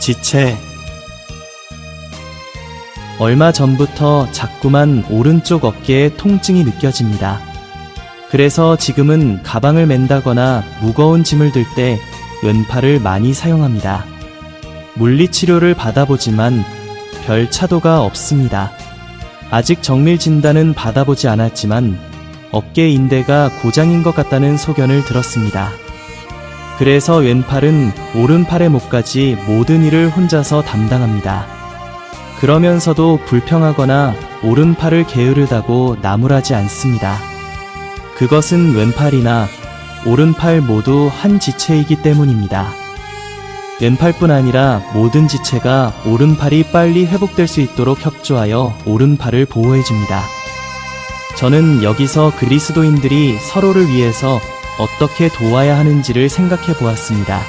지체. 얼마 전부터 자꾸만 오른쪽 어깨에 통증이 느껴집니다. 그래서 지금은 가방을 맨다거나 무거운 짐을 들 때 왼팔을 많이 사용합니다. 물리치료를 받아보지만 별 차도가 없습니다. 아직 정밀 진단은 받아보지 않았지만 어깨 인대가 고장인 것 같다는 소견을 들었습니다. 그래서 왼팔은 오른팔의 목까지 모든 일을 혼자서 담당합니다. 그러면서도 불평하거나 오른팔을 게으르다고 나무라지 않습니다. 그것은 왼팔이나 오른팔 모두 한 지체이기 때문입니다. 왼팔뿐 아니라 모든 지체가 오른팔이 빨리 회복될 수 있도록 협조하여 오른팔을 보호해줍니다. 저는 여기서 그리스도인들이 서로를 위해서 어떻게 도와야 하는지를 생각해 보았습니다.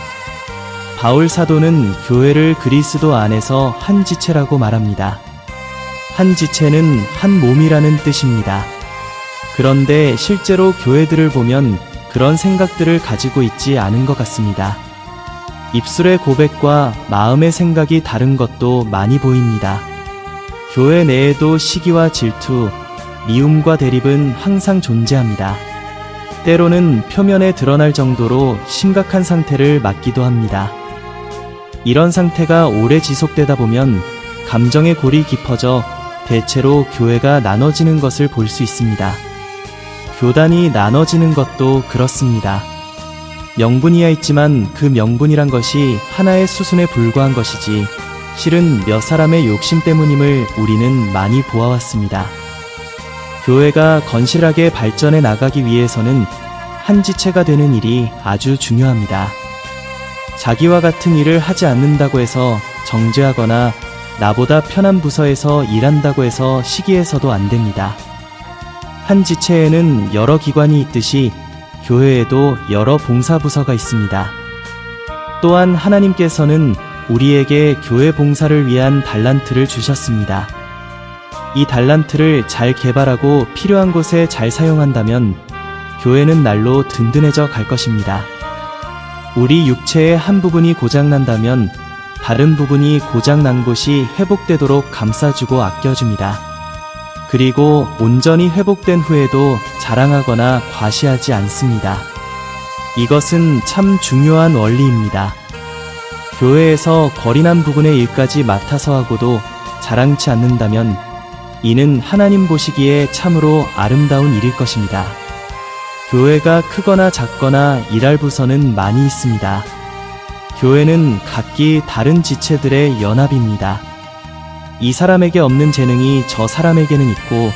바울 사도는 교회를 그리스도 안에서 한 지체라고 말합니다. 한 지체는 한 몸이라는 뜻입니다. 그런데 실제로 교회들을 보면 그런 생각들을 가지고 있지 않은 것 같습니다. 입술의 고백과 마음의 생각이 다른 것도 많이 보입니다. 교회 내에도 시기와 질투, 미움과 대립은 항상 존재합니다. 때로는 표면에 드러날 정도로 심각한 상태를 맞기도 합니다. 이런 상태가 오래 지속되다 보면 감정의 골이 깊어져 대체로 교회가 나눠지는 것을 볼 수 있습니다. 교단이 나눠지는 것도 그렇습니다. 명분이야 있지만 그 명분이란 것이 하나의 수순에 불과한 것이지 실은 몇 사람의 욕심 때문임을 우리는 많이 보아왔습니다. 교회가 건실하게 발전해 나가기 위해서는 한 지체가 되는 일이 아주 중요합니다. 자기와 같은 일을 하지 않는다고 해서 정죄하거나 나보다 편한 부서에서 일한다고 해서 시기해서도 안 됩니다. 한 지체에는 여러 기관이 있듯이 교회에도 여러 봉사부서가 있습니다. 또한 하나님께서는 우리에게 교회 봉사를 위한 달란트를 주셨습니다. 이 달란트를 잘 개발하고 필요한 곳에 잘 사용한다면 교회는 날로 든든해져 갈 것입니다. 우리 육체의 한 부분이 고장난다면 다른 부분이 고장난 곳이 회복되도록 감싸주고 아껴줍니다. 그리고 온전히 회복된 후에도 자랑하거나 과시하지 않습니다. 이것은 참 중요한 원리입니다. 교회에서 거리난 부분의 일까지 맡아서 하고도 자랑치 않는다면 이는 하나님 보시기에 참으로 아름다운 일일 것입니다. 교회가 크거나 작거나 일할 부서는 많이 있습니다. 교회는 각기 다른 지체들의 연합입니다. 이 사람에게 없는 재능이 저 사람에게는 있고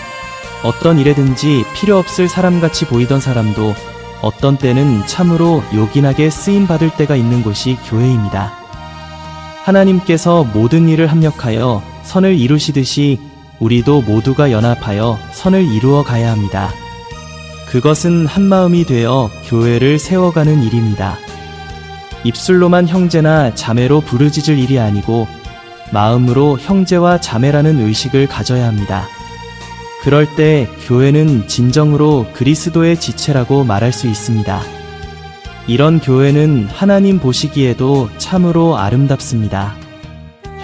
어떤 일에든지 필요 없을 사람같이 보이던 사람도 어떤 때는 참으로 요긴하게 쓰임 받을 때가 있는 곳이 교회입니다. 하나님께서 모든 일을 합력하여 선을 이루시듯이 우리도 모두가 연합하여 선을 이루어 가야 합니다. 그것은 한 마음이 되어 교회를 세워가는 일입니다. 입술로만 형제나 자매로 부르짖을 일이 아니고 마음으로 형제와 자매라는 의식을 가져야 합니다. 그럴 때 교회는 진정으로 그리스도의 지체라고 말할 수 있습니다. 이런 교회는 하나님 보시기에도 참으로 아름답습니다.